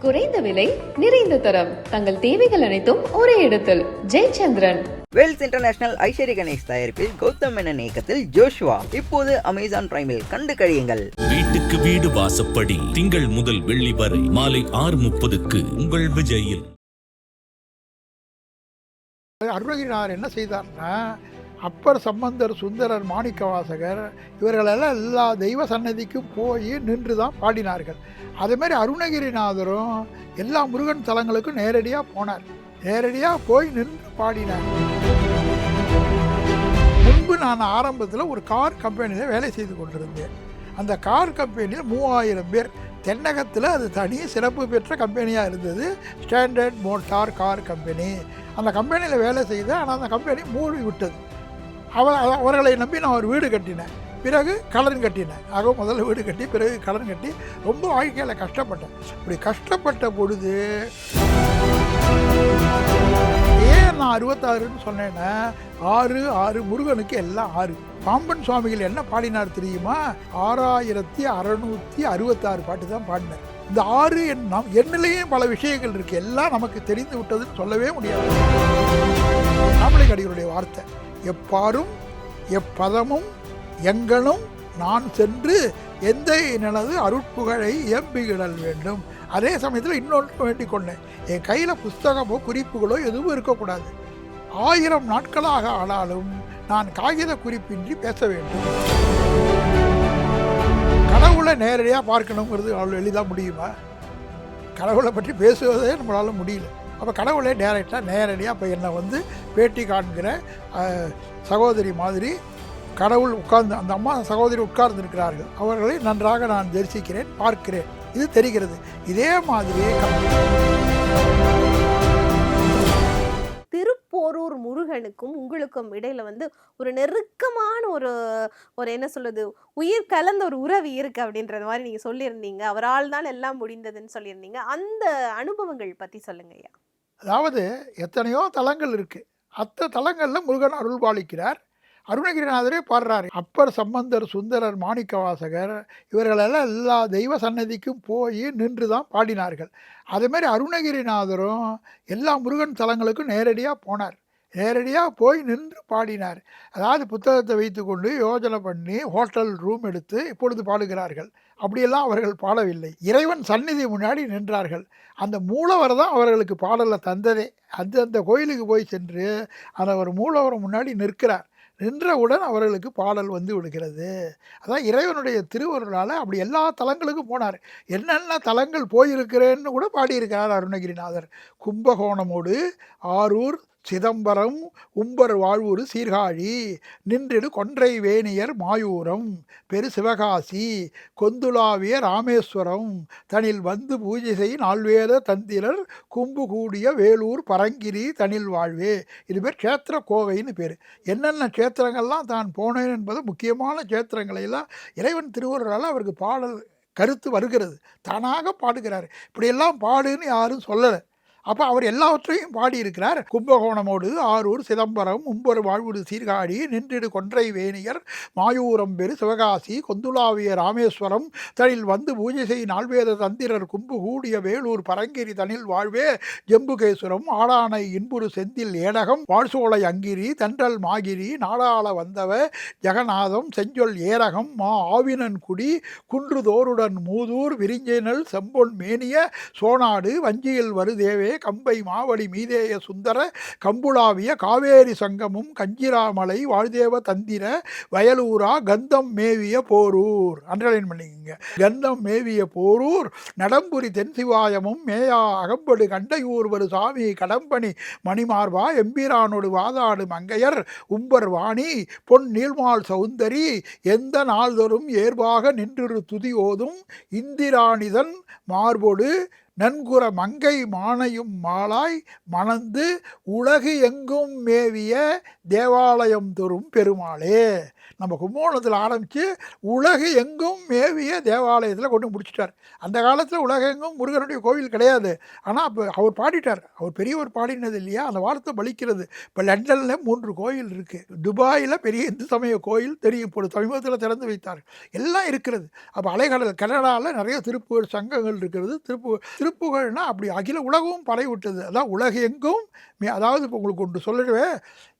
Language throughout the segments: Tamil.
குறைந்த விலை நிறைந்த தரம். தங்கள் தேவைகள் அனைத்தும் ஒரே இடத்தில். ஜெயச்சந்திரன். வேல்ஸ் இன்டர்நேஷனல் ஐஸ்வர்ய கணேஷ் தயாரிப்பில் கௌதம் மேனன் இயக்கத்தில் ஜோஷுவா. இப்போது அமேசான் பிரைமில் கண்டு கழியுங்கள். வீட்டுக்கு வீடு வாசப்படி. திங்கள் முதல் வெள்ளி வரை மாலை ஆறு முப்பதுக்கு உங்கள் விஜயில். அருணகிரிநாதர் என்ன செய்தார்னா அப்பர் சம்பந்தர் சுந்தரர் மாணிக்கவாசகர் இவர்களெல்லாம் எல்லா தெய்வ சன்னதிக்கும் போய் நின்று தான் பாடினார்கள் அதேமாரி அருணகிரிநாதரும் எல்லா முருகன் தலங்களுக்கும் நேரடியாக போனார். நேரடியாக போய் நின்று பாடினார். முன்பு நான் ஆரம்பத்தில் ஒரு கார் கம்பெனியில் வேலை செய்து கொண்டிருந்தேன். அந்த கார் கம்பெனியில் மூவாயிரம் பேர். தென்னகத்தில் அது தனி சிறப்பு பெற்ற கம்பெனியாக இருந்தது. Standard motor car company. அந்த கம்பெனியில் வேலை செய்தேன். ஆனால் அந்த கம்பெனி மூடி விட்டது அவள் அவர்களை நம்பி நான் ஒரு வீடு கட்டினேன். பிறகு கடன் கட்டினேன். ஆக முதல்ல வீடு கட்டி பிறகு கடன் கட்டி ரொம்ப வாழ்க்கையில் கஷ்டப்பட்டேன். இப்படி கஷ்டப்பட்ட பொழுது ஏன் நான் அறுபத்தாறுன்னு சொன்னேன்னா ஆறு ஆறு முருகனுக்கு எல்லாம் ஆறு. பாம்பன் சுவாமிகள் என்ன பாடினார் தெரியுமா? ஆறாயிரத்தி அறநூற்றி அறுபத்தாறு பாட்டு தான் பாடினார். இந்த ஆறு என் நம் எண்ணிலேயும் பல விஷயங்கள் இருக்குது எல்லாம் நமக்கு தெரிந்து விட்டதுன்னு சொல்லவே முடியாது. ராமலிங்க அடிகளுடைய வார்த்தை. எப்பாரும் எப்பதமும் எங்கனும் நான் சென்று எந்த எனது அருட்புகழை எம்பிகிடல் வேண்டும். அதே சமயத்தில் இன்னொன்று வேண்டிக் கொண்டேன். என் கையில் புஸ்தகமோ குறிப்புகளோ எதுவும் இருக்கக்கூடாது. ஆயிரம் நாட்களாக ஆனாலும் நான் காகித குறிப்பின்றி பேச வேண்டும். கடவுளை நேரடியாக பார்க்கணுங்கிறது அவ்வளோ எளிதாக முடியுமா? கடவுளை பற்றி பேசுவதே நம்மளால் முடியல. அப்போ கடவுளே டேரெக்டாக நேரடியாக இப்போ என்னை வந்து பேட்டி காண்கிற சகோதரி மாதிரி கடவுள் உட்கார்ந்து அந்த அம்மா சகோதரி உட்கார்ந்திருக்கிறார்கள். அவர்களை நன்றாக நான் தரிசிக்கிறேன் பார்க்கிறேன். இது தெரிகிறது. இதே மாதிரி திருப்போரூர் முருகனுக்கும் உங்களுக்கும் இடையில வந்து ஒரு நெருக்கமான ஒரு ஒரு என்ன சொல்றது உயிர் கலந்த ஒரு உறவு இருக்கு அப்படின்றது மாதிரி நீங்க சொல்லியிருந்தீங்க. அவரால் தான் எல்லாம் முடிந்ததுன்னு சொல்லியிருந்தீங்க. அந்த அனுபவங்கள் பத்தி சொல்லுங்க ஐயா. அதாவது எத்தனையோ தலங்கள் இருக்குது அத்த தலங்களில் முருகன் அருள் பாலிக்கிறார் அருணகிரிநாதரே பாடுறாரு. அப்பர் சம்பந்தர் சுந்தரர் மாணிக்கவாசகர் இவர்களெல்லாம் எல்லா தெய்வ சன்னதிக்கும் போய் நின்று தான் பாடினார்கள் அதேமாதிரி அருணகிரிநாதரும் எல்லா முருகன் தலங்களுக்கும் நேரடியாக போனார். நேரடியாக போய் நின்று பாடினார். அதாவது புத்தகத்தை வைத்துக்கொண்டு யோஜனை பண்ணி ஹோட்டல் ரூம் எடுத்து இப்பொழுது பாடுகிறார்கள். அப்படியெல்லாம் அவர்கள் பாடவில்லை. இறைவன் சந்நிதி முன்னாடி நின்றார்கள். அந்த மூலவர் தான் அவர்களுக்கு பாடலை தந்ததே. அந்த அந்த கோயிலுக்கு போய் சென்று அந்த ஒரு மூலவர் முன்னாடி நிற்கிறார். நின்றவுடன் அவர்களுக்கு பாடல் வந்து விடுகிறது. அதான் இறைவனுடைய திருவருளால் அப்படி எல்லா தலங்களுக்கும் போனார். என்னென்ன தலங்கள் போயிருக்கிறேன்னு கூட பாடியிருக்கிறார் அருணகிரிநாதர். கும்பகோணமோடு ஆரூர் சிதம்பரம் உம்பர் வாழ்வூர் சீர்காழி நின்றிடு கொன்றை வேணியர் மாயூரம் பெரு சிவகாசி கொந்துலாவிய ராமேஸ்வரம் தனில் வந்து பூஜை செய் நால்வேத தந்திரர் கும்பு கூடிய வேலூர் பரங்கிரி தனில் வாழ்வே. இது பேர் க்ஷேத்திர கோவைன்னு பேர். என்னென்ன க்ஷேத்திரங்கள்லாம் தான் போனேன் என்பது முக்கியமான க்ஷேத்திரங்களை எல்லாம் இறைவன் திருவருளால் அவருக்கு பாடல் கருத்து வருகிறது. தானாக பாடுகிறார். இப்படியெல்லாம் பாடுன்னு யாரும் சொல்லலை. அப்போ அவர் எல்லாவற்றையும் பாடியிருக்கிறார். கும்பகோணமோடு ஆரூர் சிதம்பரம் உம்பர் வாழ்வுடு சீர்காழி நின்றிடு கொன்றை வேணியர் மாயூரம் பெரு சிவகாசி கொந்துலாவிய ராமேஸ்வரம் தனில் வந்து பூஜை செய் நால்வேத தந்திரர் கும்பு கூடிய வேலூர் பரங்கிரி தனில் வாழ்வே ஜெம்புகேஸ்வரம் ஆடானை இன்புரு செந்தில் ஏடகம் வாழ்சோலை அங்கிரி தன்றல் மாகிரி நாடாள வந்தவ ஜெகநாதம் செஞ்சொல் ஏரகம் மா ஆவினன் குடி குன்றுதோருடன் மூதூர் விரிஞ்சினல் செம்பொன் மேனிய சோனாடு வஞ்சியில் வருதேவே கம்பை மாவடி மீதேய சுந்தர கம்புளாவிய காவேரி சங்கமும் கஞ்சிராமலை வாழ்தேவ தந்திர வயலூரா கந்தம் மேவிய போரூர். அண்டர்லைன் பண்ணிக்கோங்க. கந்தம் மேவிய போரூர் நடம்புரி தென்சிவாயமும் மேயா அகம்படு கண்டையூர் ஒரு சாமி கடம்பணி மணிமார்வா எம்பிரானோடு வாதாடு மங்கையர் உம்பர் வாணி பொன் நீள்மால் சௌந்தரி எந்த நாள்தொரும் ஏர்வாக நின்றிரு துதி ஓதும் இந்திராணிதன் மார்பொடு நன்குற மங்கை மானையும் மாலாய் மணந்து உலகு எங்கும் மேவிய தேவாலயம் தோறும் பெருமாளே. நம்ம கும்பகோணத்தில் ஆரம்பித்து உலகு எங்கும் மேவிய தேவாலயத்தில் கொண்டு முடிச்சிட்டார். அந்த காலத்தில் உலகெங்கும் முருகனுடைய கோவில் கிடையாது. ஆனால் அப்போ அவர் பாடிட்டார். அவர் பெரியவர் பாடினது இல்லையா? அந்த வார்த்தை பலிக்கிறது. இப்போ லண்டனில் மூன்று கோயில் இருக்குது துபாயில் பெரிய இந்து சமய கோயில் தெரியும். இப்பொழுது சமீபத்தில் திறந்து வைத்தார். எல்லாம் இருக்கிறது. அப்போ அலைகடல் கனடாவில் நிறைய திருப்பூர் சங்கங்கள் இருக்கிறது. திருப்பூர் திருப்புகழ்னா அப்படி அகில உலகமும் பரவி விட்டது அதான் உலகெங்கும் மே- அதாவது இப்போ உங்களுக்கு ஒன்று சொல்லிடுவேன்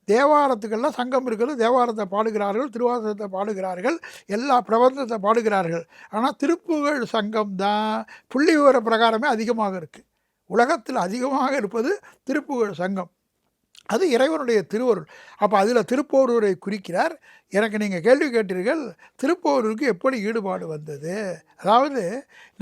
தேவாரத்துக்கெல்லாம் சங்கம் இருக்கிறது. தேவாரத்தை பாடுகிறார்கள் திருவாசகத்தை பாடுகிறார்கள் எல்லா பிரபந்தத்தை பாடுகிறார்கள். ஆனால் திருப்புகழ் சங்கம் தான். புள்ளி விவர பிரகாரமே அதிகமாக இருக்குது உலகத்தில் அதிகமாக இருப்பது திருப்புகழ் சங்கம். அது இறைவனுடைய திருவருள். அப்போ அதில் திருப்போரூரை குறிக்கிறார். எனக்கு நீங்கள் கேள்வி கேட்டீர்கள் திருப்போரூருக்கு எப்படி ஈடுபாடு வந்தது? அதாவது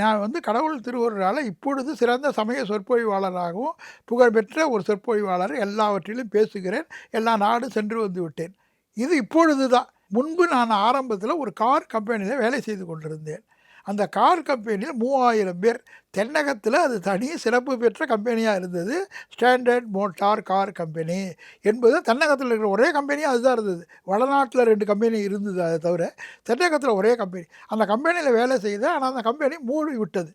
நான் வந்து கடவுள் திருவருளால் இப்பொழுது சிறந்த சமய சொற்பொழிவாளராகவும் புகழ்பெற்ற ஒரு சொற்பொழிவாளர் எல்லாவற்றிலும் பேசுகிறேன். எல்லா நாடும் சென்று வந்து விட்டேன். இது இப்பொழுது தான் முன்பு நான் ஆரம்பத்தில் ஒரு கார் கம்பெனியில் வேலை செய்து கொண்டிருந்தேன். அந்த கார் கம்பெனியில் மூவாயிரம் பேர். தென்னகத்தில் அது தனி சிறப்பு பெற்ற கம்பெனியாக இருந்தது. ஸ்டாண்டர்ட் மோட்டார் கார் கம்பெனி என்பது தென்னகத்தில் இருக்கிற ஒரே கம்பெனியாக அதுதான் இருந்தது. வடநாட்டில் ரெண்டு கம்பெனி இருந்தது அதை தவிர தென்னகத்தில் ஒரே கம்பெனி. அந்த கம்பெனியில் வேலை செய்தேன் ஆனால் அந்த கம்பெனி மூடி விட்டது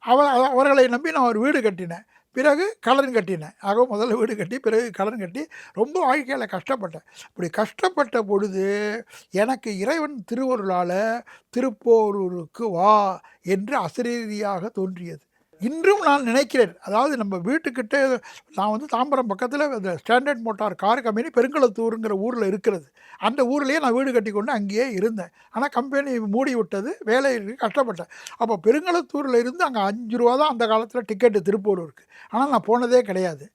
அவ- அவர்களை நம்பி நான் ஒரு வீடு கட்டினேன். பிறகு கடன் கட்டினேன். ஆக முதல்ல வீடு கட்டி பிறகு கடன் கட்டி ரொம்ப வாழ்க்கையில் கஷ்டப்பட்டேன். இப்படி கஷ்டப்பட்ட பொழுது எனக்கு இறைவன் திருவருளால் திருப்போரூருக்கு வா என்று அசிரீதியாக தோன்றியது. இன்றும் நான் நினைக்கிறேன். அதாவது நம்ம வீட்டுக்கிட்ட நான் வந்து தாம்பரம் பக்கத்தில் இந்த ஸ்டாண்டர்ட் மோட்டார் கார் கம்பெனி பெருங்கலத்தூருங்கிற ஊரில் இருக்கிறது. அந்த ஊர்லேயே நான் வீடு கட்டி கொண்டு அங்கேயே இருந்தேன். ஆனால் கம்பெனி மூடி விட்டது வேலை கஷ்டப்பட்டேன். அப்போ பெருங்கலத்தூரில் இருந்து அங்கே அஞ்சு ரூபா தான் அந்த காலத்தில் டிக்கெட்டு திருப்பூரூருக்கு. ஆனால் நான் போனதே கிடையாது.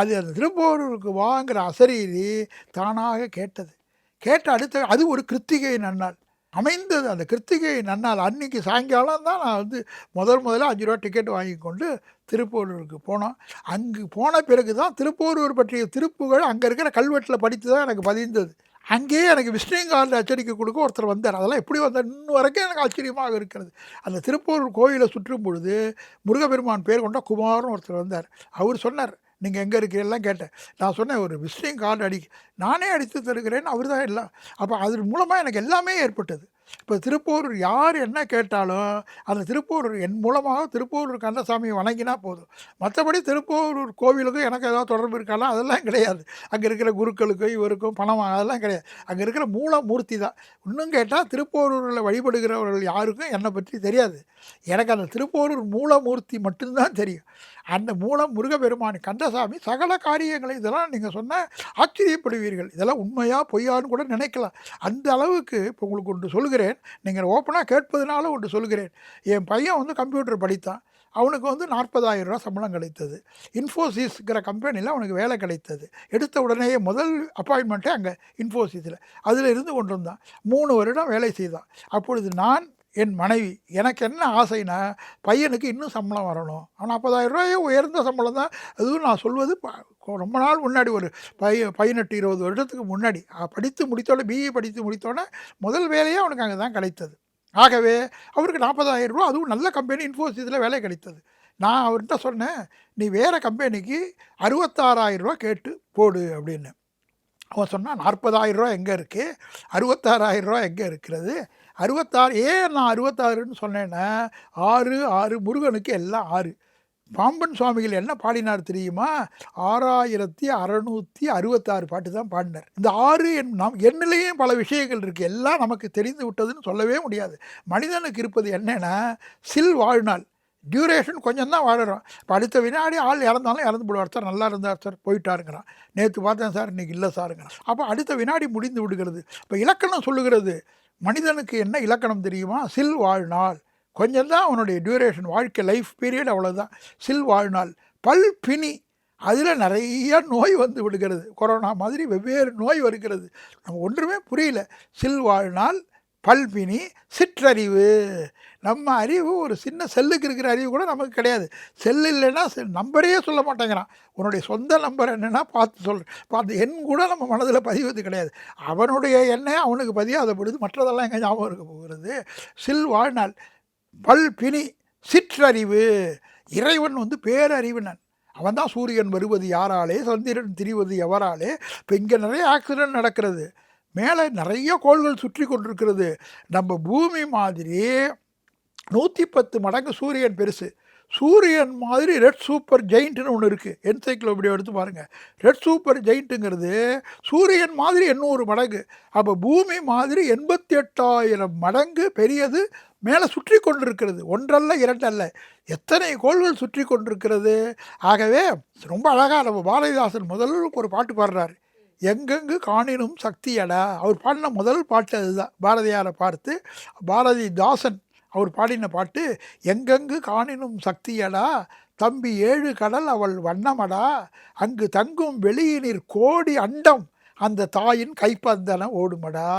அது அந்த திருப்பூரூருக்கு வாங்கிற அசரீரி தானாக கேட்டது. கேட்ட அடுத்த அது ஒரு கிருத்திகை நன்னாள் அமைந்தது. அந்த கிருத்திகை நன்னால் அன்னைக்கு சாயங்காலம் தான் நான் வந்து முதல் முதல்ல அஞ்சு ரூபா டிக்கெட் வாங்கி கொண்டு திருப்பூரூருக்கு போனோம். அங்கு போன பிறகு தான் திருப்பூரூர் பற்றிய திருப்புகள் அங்கே இருக்கிற கல்வெட்டில் படித்து தான் எனக்கு பதிந்தது. அங்கேயே எனக்கு விஷ்ணுங் அச்சடிக்க கொடுக்க ஒருத்தர் வந்தார். அதெல்லாம் எப்படி வந்தார்? இன்னும் வரைக்கும் எனக்கு ஆச்சரியமாக இருக்கிறது. அந்த திருப்பூர் கோயிலை சுற்றும் பொழுது முருகப்பெருமான் பேர் கொண்ட குமார்னு ஒருத்தர் வந்தார். அவர் சொன்னார் நீங்கள் எங்கே இருக்கிறீங்கலாம் கேட்டேன். நான் சொன்னேன் ஒரு விசிட்டிங் கார்டு அடி நானே அடித்து தருகிறேன்னு அவர் தான் எல்லாம் அப்போ அது மூலமாக எனக்கு எல்லாமே ஏற்பட்டது. இப்போ திருப்பூரூர் யார் என்ன கேட்டாலும் அந்த திருப்பூரூர் என் மூலமாக திருப்பூரூர் கந்தசாமியை வணங்கினா போதும். மற்றபடி திருப்போரூர் கோவிலுக்கும் எனக்கு ஏதாவது தொடர்பு இருக்காலாம் அதெல்லாம் கிடையாது. அங்கே இருக்கிற குருக்களுக்கும் இவருக்கும் பணம் அதெல்லாம் கிடையாது. அங்கே இருக்கிற மூலமூர்த்தி தான். இன்னும் கேட்டால் திருப்போரூரில் வழிபடுகிறவர்கள் யாருக்கும் என்னை பற்றி தெரியாது. எனக்கு அந்த திருப்போரூர் மூலமூர்த்தி மட்டும்தான் தெரியும். அந்த மூலம் முருகப்பெருமான் கந்தசாமி சகல காரியங்களை இதெல்லாம் நீங்கள் சொன்ன ஆச்சரியப்படுவீர்கள். இதெல்லாம் உண்மையாக பொய்யான்னு கூட நினைக்கலாம். அந்த அளவுக்கு இப்போ உங்களுக்கு ஒன்று சொல்கிறேன் நீங்கள் ஓப்பனாக கேட்பதனால ஒன்று சொல்கிறேன் என் பையன் வந்து கம்ப்யூட்டர் படித்தான். அவனுக்கு வந்து நாற்பதாயிரம் ரூபா சம்பளம் கிடைத்தது. இன்ஃபோசிஸ்ங்கிற கம்பெனியில் அவனுக்கு வேலை கிடைத்தது. எடுத்த உடனேயே முதல் அப்பாயின்மெண்ட்டே அங்கே இன்ஃபோசிஸில். அதில் இருந்து கொண்டு வந்தான் மூணு வருடம் வேலை செய்தான். அப்பொழுது நான் என் மனைவி எனக்கு என்ன ஆசைனா பையனுக்கு இன்னும் சம்பளம் வரணும். ஆனால் நாற்பதாயிரம் ரூபாயே உயர்ந்த சம்பளம் தான். அதுவும் நான் சொல்வது ப- ரொம்ப நாள் முன்னாடி ஒரு பைய பதினெட்டு இருபது வருடத்துக்கு முன்னாடி. படித்து முடித்தோடனே பிஇ படித்து முடித்தோடனே முதல் வேலையே அவனுக்கு அங்கே தான் கிடைத்தது. ஆகவே அவருக்கு நாற்பதாயிரம் ரூபா அதுவும் நல்ல கம்பெனி இன்ஃபோசிஸில் வேலை கிடைத்தது. நான் அவர்கிட்ட சொன்னேன் நீ வேறு கம்பெனிக்கு அறுபத்தாறாயிரம் ரூபா கேட்டு போடு அப்படின்னு. அவன் சொன்னான் நாற்பதாயிரம் ரூபா எங்கே இருக்குது அறுபத்தாறாயிரம் ரூபா எங்கே இருக்கிறது? அறுபத்தாறு ஏன் நான் அறுபத்தாறுன்னு சொன்னேன்னா ஆறு ஆறு முருகனுக்கு எல்லாம் ஆறு. பாம்பன் சுவாமிகள் என்ன பாடினார் தெரியுமா? ஆறாயிரத்தி அறநூற்றி அறுபத்தாறு பாட்டு தான் பாடினார். இந்த ஆறு என் நம் என்னிலேயும் பல விஷயங்கள் இருக்குது எல்லாம் நமக்கு தெரிந்து விட்டதுன்னு சொல்லவே முடியாது. மனிதனுக்கு இருப்பது என்னென்னா சில் வாழ்நாள். டியூரேஷன் கொஞ்சம் தான் வாழறோம். இப்போ அடுத்த வினாடி ஆள் இறந்தாலும் இறந்து போடுவார். சார் நல்லா இருந்தார் சார் போயிட்டாருங்கிறான். நேற்று பார்த்தேன் சார் இன்றைக்கி இல்லை சாருங்கிறான். அப்போ அடுத்த வினாடி முடிந்து விடுகிறது. இப்போ இலக்கணம் சொல்லுகிறது. மனிதனுக்கு என்ன இலக்கணம் தெரியுமா? சில் வாழ்நாள். கொஞ்சம் தான் அவனுடைய டியூரேஷன் வாழ்க்கை லைஃப் பீரியட் அவ்வளோதான் சில் வாழ்நாள். பல் பிணி. அதில் நிறைய நோய் வந்து விடுகிறது. கொரோனா மாதிரி வெவ்வேறு நோய் வருகிறது. நம்ம ஒன்றுமே புரியல. சில் வாழ்நாள் பல்பினி சிற்றறிவு. நம்ம அறிவு ஒரு சின்ன செல்லுக்கு இருக்கிற அறிவு கூட நமக்கு கிடையாது. செல் இல்லைன்னா நம்பரே சொல்ல மாட்டேங்கிறான். உன்னுடைய சொந்த நம்பர் என்னென்னா பார்த்து சொல். பார்த்து எண் கூட நம்ம மனதில் பதிவது கிடையாது. அவனுடைய எண்ணை அவனுக்கு பதியாத பொழுது மற்றதெல்லாம் எங்கே ஞாபகம் இருக்க போகிறது? சில் வாழ்நாள். பல்பினி சிற்றறிவு. இறைவன் வந்து பேரறிவினன். அவன் தான் சூரியன் வருவது யாராலே சந்திரன் திரிவது எவராலே? இப்போ இங்கே நிறைய ஆக்சிடென்ட் நடக்கிறது. மேலே நிறைய கோள்கள் சுற்றி கொண்டிருக்கிறது. நம்ம பூமி மாதிரி நூற்றி பத்து மடங்கு சூரியன் பெருசு. சூரியன் மாதிரி ரெட் சூப்பர் ஜெயிண்ட்னு ஒன்று இருக்குது என்சைக்ளோபீடியா எடுத்து பாருங்கள் ரெட் சூப்பர் ஜெயிண்ட்டுங்கிறது சூரியன் மாதிரி எண்ணூறு மடங்கு. அப்போ பூமி மாதிரி எண்பத்தி எட்டாயிரம் மடங்கு பெரியது மேலே சுற்றி கொண்டிருக்கிறது. ஒன்றல்ல இரண்டல்ல. எத்தனை கோள்கள் சுற்றி கொண்டிருக்கிறது? ஆகவே ரொம்ப அழகாக நம்ம பாரதிதாசன் முதல்ல ஒரு பாட்டு பாடுறாரு. எங்கெங்கு காணினும் சக்தியடா. அவர் பாடின முதல் பாட்டு அதுதான். பாரதியாரை பார்த்து பாரதிதாசன் அவர் பாடின பாட்டு எங்கெங்கு காணினும் சக்தியடா தம்பி ஏழு கடல் அவள் வண்ணமடா அங்கு தங்கும் வெளியினிற் கோடி அண்டம் அந்த தாயின் கைப்பந்தன ஓடுமடா.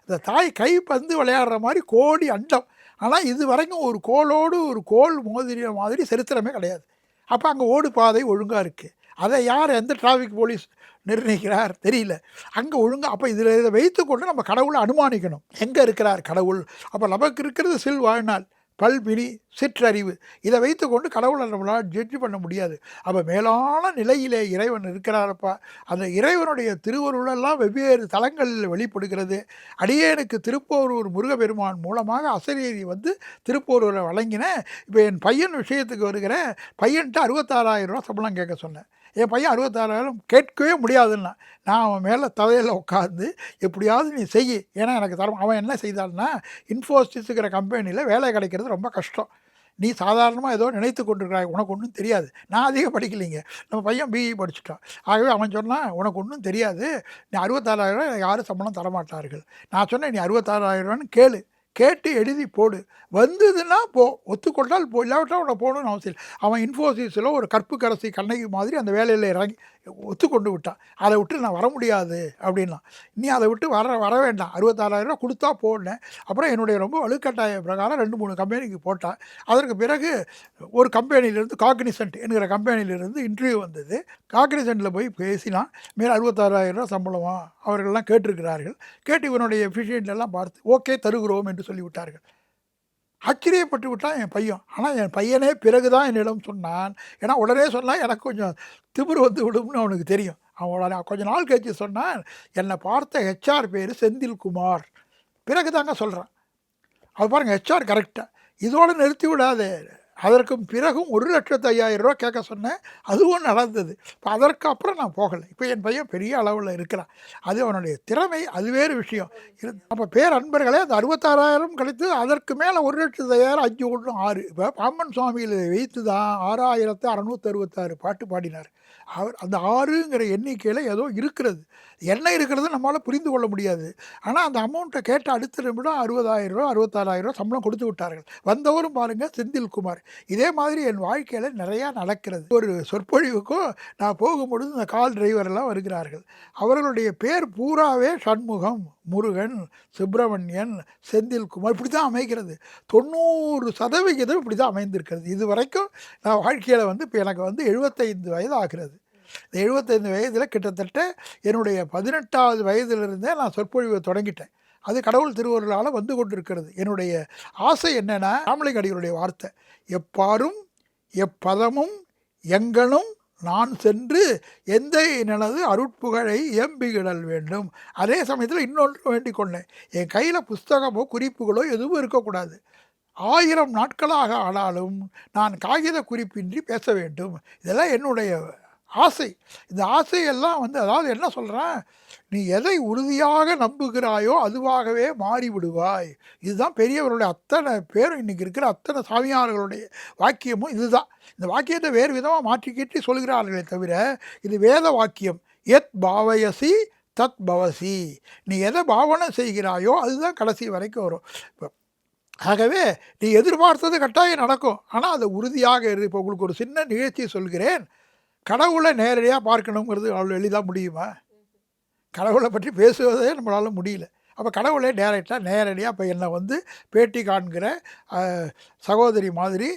அந்த தாய் கைப்பந்து விளையாடுற மாதிரி கோடி அண்டம். ஆனால் இது வரைக்கும் ஒரு கோலோடு ஒரு கோல் மோதிர மாதிரி சரித்திரமே கிடையாது. அப்போ அங்கே ஓடு பாதை ஒழுங்காக இருக்குது அதை யார் எந்த டிராஃபிக் போலீஸ் நிர்ணயிக்கிறார் தெரியல. அங்கே ஒழுங்காக அப்போ இதில் இதை வைத்துக்கொண்டு நம்ம கடவுளை அனுமானிக்கணும். எங்கே இருக்கிறார் கடவுள்? அப்போ நமக்கு இருக்கிறது சில் வாழ்நாள் பல்பினி சிற்றறிவு. இதை வைத்துக்கொண்டு கடவுளை நம்மளால் ஜட்ஜ் பண்ண முடியாது. அப்போ மேலான நிலையிலே இறைவன் இருக்கிறாரப்பா. அந்த இறைவனுடைய திருவருளெல்லாம் வெவ்வேறு தலங்களில் வெளிப்படுகிறது. அடியேனுக்கு திருப்போரூர் முருகப்பெருமான் மூலமாக அசரீரி வந்து திருப்போரூரை வழங்கினேன் இப்போ என் பையன் விஷயத்துக்கு வருகிறேன் பையன்ட்டு அறுபத்தாறாயிரம் ரூபா சம்பளம் கேட்க சொன்னேன். என் பையன் அறுபத்தாறாயிரம் கேட்கவே முடியாதுன்னா நான் அவன் மேலே தலையில் உட்காந்து எப்படியாவது நீ செய். ஏன்னா எனக்கு தரம் அவன் என்ன செய்தான்னா இன்ஃபோசிஸுங்கிற கம்பெனியில் வேலை கிடைக்கிறது ரொம்ப கஷ்டம். நீ சாதாரணமாக ஏதோ நினைத்து கொண்டிருக்கிறாய் உனக்கு ஒன்றும் தெரியாது. நான் அதிகம் படிக்கலைங்க. நம்ம பையன் பிஇ படிச்சுட்டான். ஆகவே அவன் சொன்னான் உனக்கு ஒன்றும் தெரியாது. நீ அறுபத்தாறாயிரம் யாரும் சம்பளம் தரமாட்டார்கள். நான் சொன்னேன் நீ ரூபான்னு கேளு. கேட்டு எழுதி போடு. வந்ததுன்னா போ. ஒத்துக்கொண்டால் போ. இல்லாவிட்டால் உன்னை போகணும்னு அவசியம் இல்லை. அவன் இன்ஃபோசிஸில் ஒரு கற்பு கரசி கண்ணகி மாதிரி அந்த வேலையில் இறங்கி ஒத்துக்கொண்டு விட்டான் அதை விட்டு நான் வர முடியாது அப்படின்னா நீ அதை விட்டு வர வர வேண்டாம். அறுபத்தாறாயிரம் கொடுத்தா போடனேன் அப்புறம் என்னுடைய ரொம்ப வலுக்கட்டாய பிரகாரம் ரெண்டு மூணு கம்பெனிக்கு போட்டான். அதற்கு பிறகு ஒரு கம்பெனியிலேருந்து காக்னிசன்ட் என்கிற கம்பெனியிலேருந்து இன்டர்வியூ வந்தது. காக்னிசன்ட்டில் போய் பேசினான். மேலே அறுபத்தாறாயிரம் ரூபா சம்பளமா? அவர்கள்லாம் கேட்டிருக்கிறார்கள். கேட்டு இவனுடைய எஃபிஷியன்ட்லாம் எல்லாம் பார்த்து ஓகே தருகிறோம் என்று சொல்லிவிட்டார்கள். ஆச்சரியப்பட்டு விட்டான் என் பையன். ஆனால் என் பையனே பிறகு தான் என்னிடம் சொன்னான். ஏன்னா உடனே சொன்னால் எனக்கு கொஞ்சம் திமிர் வந்து விடும்னு அவனுக்கு தெரியும். அவன் உடனே கொஞ்ச நாள் கழிச்சு சொன்னான் என்னை பார்த்த ஹெச்ஆர் பேர் செந்தில்குமார். பிறகு தாங்க சொல்கிறான் அது பாருங்கள் ஹெச்ஆர் கரெக்டாக இதோடு நிறுத்தி விடாதே. அதற்கும் பிறகும் ஒரு லட்சத்து ஐயாயிரம் ரூபா கேட்க சொன்னேன். அதுவும் நடந்தது. இப்போ அதற்கு அப்புறம் நான் போகலை. இப்போ என் பையன் பெரிய அளவில் இருக்கிறான். அது அவனுடைய திறமை அது வேறு விஷயம். இருந்து அப்போ பேர் அன்பர்களே அந்த அறுபத்தாறாயிரம் கழித்து அதற்கு மேலே ஒரு லட்சத்து ஐயாயிரம் அஞ்சு ஒன்று ஆறு. இப்போ பாம்பன் சுவாமியில் வைத்து தான் ஆறாயிரத்து அறநூற்றி அறுபத்தாறு பாட்டு பாடினார். அவர் அந்த ஆறுங்கிற எண்ணிக்கையில் ஏதோ இருக்கிறது. என்ன இருக்கிறது நம்மளால் புரிந்து கொள்ள முடியாது. ஆனால் அந்த அமௌண்ட்டை கேட்ட அடுத்த நிமிடம் அறுபதாயிரம் ரூபா அறுபத்தாறாயிரம் ரூபா சம்பளம் கொடுத்து விட்டார்கள். வந்தவரும் பாருங்கள் செந்தில்குமார். இதே மாதிரி என் வாழ்க்கையில் நிறையா நடக்கிறது. ஒரு சொற்பொழிவுக்கும் நான் போகும்பொழுது இந்த கால் டிரைவரெல்லாம் வருகிறார்கள். அவர்களுடைய பேர் பூராவே சண்முகம் முருகன் சுப்பிரமணியன் செந்தில்குமார் இப்படி தான் அமைகிறது. தொண்ணூறு சதவிகிதம் இப்படி தான் அமைந்திருக்கிறது. இது வரைக்கும் நான் வாழ்க்கையில் வந்து இப்போ எனக்கு வந்து எழுபத்தைந்து வயது ஆகிறது இந்த எழுபத்தைந்து வயதில் கிட்டத்தட்ட என்னுடைய பதினெட்டாவது வயதிலிருந்தே நான் சொற்பொழிவை தொடங்கிட்டேன். அது கடவுள் திருவருளால் வந்து கொண்டிருக்கிறது. என்னுடைய ஆசை என்னென்னா ராமலிங்கடிகளுடைய வார்த்தை எப்பாரும் எப்பதமும் எங்கனும் நான் சென்று எந்த எனது அருட்புகழை ஏம்பிகிடல் வேண்டும். அதே சமயத்தில் இன்னொன்று வேண்டிக் கொண்டேன் என் கையில் புஸ்தகமோ குறிப்புகளோ எதுவும் இருக்கக்கூடாது. ஆயிரம் நாட்களாக ஆனாலும் நான் காகித குறிப்பின்றி பேச வேண்டும். இதெல்லாம் என்னுடைய ஆசை. இந்த ஆசையெல்லாம் வந்து அதாவது என்ன சொல்கிறேன் நீ எதை உறுதியாக நம்புகிறாயோ அதுவாகவே மாறிவிடுவாய். இதுதான் பெரியவர்களுடைய அத்தனை பேரும் இன்றைக்கி இருக்கிற அத்தனை சாமியார்களுடைய வாக்கியமும் இதுதான். இந்த வாக்கியத்தை வேறு விதமாக மாற்றிக்கிட்டு சொல்கிறார்களே தவிர இது வேத வாக்கியம். எத் பாவயசி தத் பவசி. நீ எதை பாவனை செய்கிறாயோ அதுதான் கடைசி வரைக்கும் வரும். இப்போ ஆகவே நீ எதிர்பார்த்தது கட்டாயம் நடக்கும். ஆனால் அது உறுதியாக இரு. இப்போ உங்களுக்கு ஒரு சின்ன நிகழ்ச்சி சொல்கிறேன். கடவுளை நேரடியாக பார்க்கணுங்கிறது அவ்வளோ எளிதாக முடியுமா? கடவுளை பற்றி பேசுவதே நம்மளால் முடியல. அப்போ கடவுளை டேரெக்டாக நேரடியாக இப்போ என்னை வந்து பேட்டி காண்கிற சகோதரி மாதிரி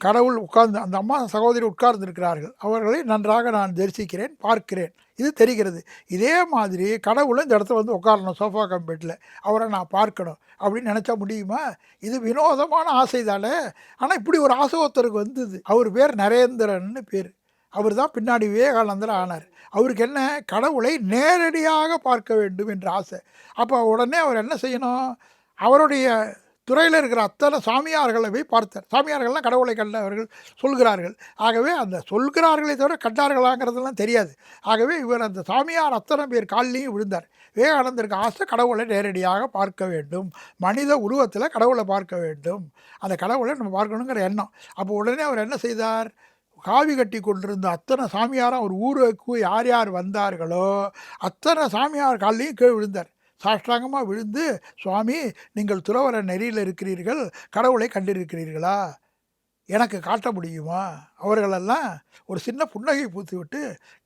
கடவுள் உட்கார்ந்து அந்த அம்மா சகோதரி உட்கார்ந்திருக்கிறார்கள். அவர்களை நன்றாக நான் தரிசிக்கிறேன் பார்க்கிறேன். இது தெரிகிறது. இதே மாதிரி கடவுளும் இந்த இடத்துல வந்து உட்காரணும் சோஃபா கம்பெட்டில் அவரை நான் பார்க்கணும் அப்படின்னு நினச்சா முடியுமா? இது வினோதமான ஆசை தானே. ஆனால் இப்படி ஒரு ஆசை ஒருத்தருக்கு வந்தது. அவர் பேர் நரேந்திரன்னு பேர். அவர் தான் பின்னாடி விவேகானந்தர் ஆனார். அவருக்கு என்ன? கடவுளை நேரடியாக பார்க்க வேண்டும் என்ற ஆசை. அப்போ உடனே அவர் என்ன செய்யணும்? அவருடைய துறையில் இருக்கிற அத்தனை சாமியார்களை போய் பார்த்தார். சாமியார்கள்லாம் கடவுளை கண்டவர்கள் சொல்கிறார்கள். ஆகவே அந்த சொல்கிறார்களே தவிர கண்டார்களாங்கிறதுலாம் தெரியாது. ஆகவே இவர் அந்த சாமியார் அத்தனை பேர் காலிலையும் விழுந்தார். விவேகானந்தருக்கு ஆசை கடவுளை நேரடியாக பார்க்க வேண்டும். மனித உருவத்தில் கடவுளை பார்க்க வேண்டும். அந்த கடவுளை நம்ம பார்க்கணுங்கிற எண்ணம். அப்போ உடனே அவர் என்ன செய்தார்? காவி கட்டி கொண்டிருந்த அத்தனை சாமியாரும் அவர் ஊருக்கு யார் யார் வந்தார்களோ அத்தனை சாமியார் காலையும் கீழ் விழுந்தார். சாஷ்டாங்கமாக விழுந்து சுவாமி நீங்கள் துறவர நெறியில் இருக்கிறீர்கள் கடவுளை கண்டிருக்கிறீர்களா? எனக்கு காட்ட முடியுமா? அவர்களெல்லாம் ஒரு சின்ன புன்னகை பூத்து விட்டு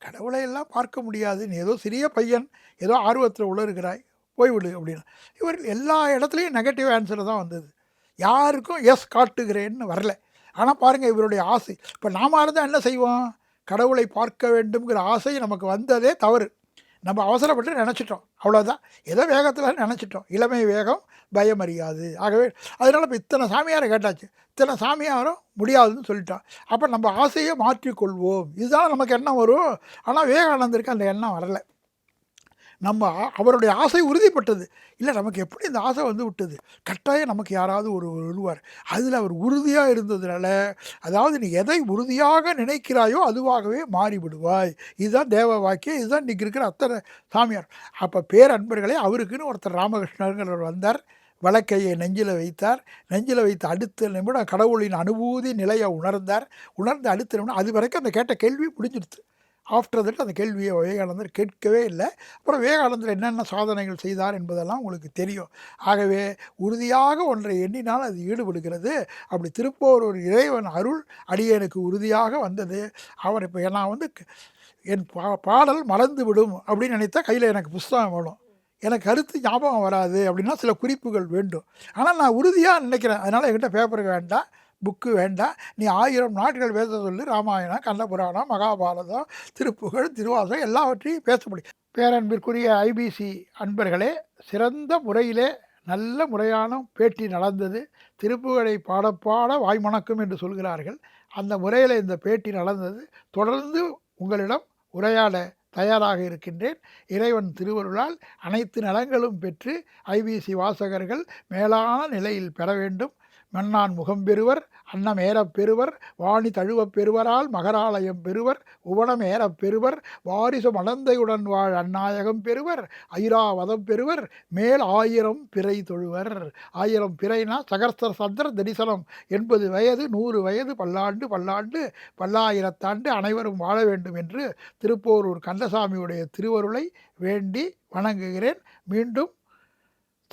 கடவுளை எல்லாம் பார்க்க முடியாது நீ ஏதோ சிறிய பையன் ஏதோ ஆர்வத்தில் உளறுகிறாய் போய்விடு அப்படின்னு. இவர் எல்லா இடத்துலையும் நெகட்டிவ் ஆன்சர் தான் வந்தது. யாருக்கும் எஸ் காட்டுகிறேன்னு வரல. ஆனால் பாருங்கள் இவருடைய ஆசை. இப்போ நாம இருந்தால் என்ன செய்வோம்? கடவுளை பார்க்க வேண்டும்ங்கிற ஆசை நமக்கு வந்ததே தவறு. நம்ம அவசரப்பட்டு நினச்சிட்டோம். அவ்வளோதான் ஏதோ வேகத்தில் நினச்சிட்டோம். இளமை வேகம் பயம் அறியாது. ஆகவே அதனால் இப்போ இத்தனை சாமியாரை கேட்டாச்சு. இத்தனை சாமியாரும் முடியாதுன்னு சொல்லிட்டான் அப்போ நம்ம ஆசையை மாற்றிக்கொள்வோம். இதுதான் நமக்கு எண்ணம் வரும். ஆனால் விவேகானந்தருக்கு அந்த எண்ணம் வரலை. நம்ம அவருடைய ஆசை உறுதிப்பட்டது. இல்லை நமக்கு எப்படி இந்த ஆசை வந்து விட்டது? கட்டாயம் நமக்கு யாராவது ஒரு வருவார் அதில் அவர் உறுதியாக இருந்ததுனால அதாவது நீ எதை உறுதியாக நினைக்கிறாயோ அதுவாகவே மாறிவிடுவாய். இதுதான் தேவ வாக்கியம். இதுதான் இன்றைக்கி இருக்கிற அத்தனை சாமியார். அப்போ பேரன்பர்களே அவருக்குன்னு ஒருத்தர் ராமகிருஷ்ணருங்கிறவர் வந்தார். வழக்கையை நெஞ்சில் வைத்தார். நெஞ்சில் வைத்த அடுத்த நிமிடம் கடவுளின் அனுபூதி நிலையை உணர்ந்தார். உணர்ந்த அடுத்த நிமிடம் அது வரைக்கும் அந்த கேட்ட கேள்வி முடிஞ்சிடுது ஆஃப்டர் தட் அந்த கேள்வியை விவேகானந்தர் கேட்கவே இல்லை. அப்புறம் விவேகானந்தர் என்னென்ன சாதனைகள் செய்தார் என்பதெல்லாம் உங்களுக்கு தெரியும். ஆகவே உறுதியாக ஒன்றை எண்ணினால் அது ஈடுபடுகிறது. அப்படி திருப்போர் ஒரு இறைவன் அருள் அடியனுக்கு உறுதியாக வந்தது. அவர் இப்போ நான் வந்து க- என் பா பாடல் மறந்து விடும் அப்படின்னு நினைத்தா கையில் எனக்கு புஸ்தகம் வேணும். எனக்கு கருத்து ஞாபகம் வராது அப்படின்னா சில குறிப்புகள் வேண்டும். ஆனால் நான் உறுதியாக நினைக்கிறேன். அதனால் என்கிட்ட பேப்பர் வேண்டாம். புக்கு வேண்டாம் நீ ஆயிரம் நாட்கள் பேச சொல்லி ராமாயணம் கண்ணபுராணம் மகாபாரதம் திருப்புகழ் திருவாசகம் எல்லாவற்றையும் பேச முடியும். பேரன்பிற்குரிய ஐபிசி அன்பர்களே சிறந்த முறையிலே நல்ல முறையான பேட்டி நடந்தது. திருப்புகழை பாடப்பாட வாய்மணக்கும் என்று சொல்கிறார்கள். அந்த முறையில் இந்த பேட்டி நடந்தது. தொடர்ந்து உங்களிடம் உரையாட தயாராக இருக்கின்றேன். இறைவன் திருவருளால் அனைத்து நலங்களும் பெற்று ஐபிசி வாசகர்கள் மேலான நிலையில் பெற வேண்டும். மன்னான் முகம் பெறுவர் அன்னம் ஏறப் பெறுவர் வாணி தழுவப் பெறுவரால் மகராலயம் பெறுவர் உவனம் ஏறப் பெறுவர் வாரிசு மடந்தையுடன் வாழ் அந்நாயகம் பெறுவர் ஐராவதம் பெறுவர் மேல் ஆயிரம் பிறை தொழுவர். ஆயிரம் பிறைனா சகஸ்திர சந்திர தரிசனம். எண்பது வயது நூறு வயது பல்லாண்டு பல்லாண்டு பல்லாயிரத்தாண்டு அனைவரும் வாழ வேண்டும் என்று திருப்போரூர் கந்தசாமியுடைய திருவருளை வேண்டி வணங்குகிறேன். மீண்டும்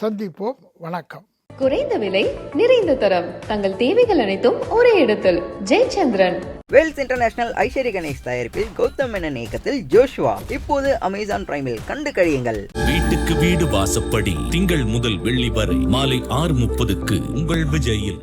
சந்திப்போம். வணக்கம். குறைந்த விலை நிறைந்த தரம். தங்கள் தேவைகள் அனைத்தும் ஒரே இடத்தில். ஜெயச்சந்திரன். வேல்ஸ் இன்டர்நேஷனல் ஐஸ்வர்ய கணேஷ் தயாரிப்பில் கௌதம் மேனன் இயக்கத்தில் ஜோஷுவா. இப்போது அமேசான் பிரைமில் கண்டு கழியுங்கள். வீட்டுக்கு வீடு வாசப்படி. திங்கள் முதல் வெள்ளி வரை மாலை ஆறு முப்பதுக்கு உங்கள் விஜயில்.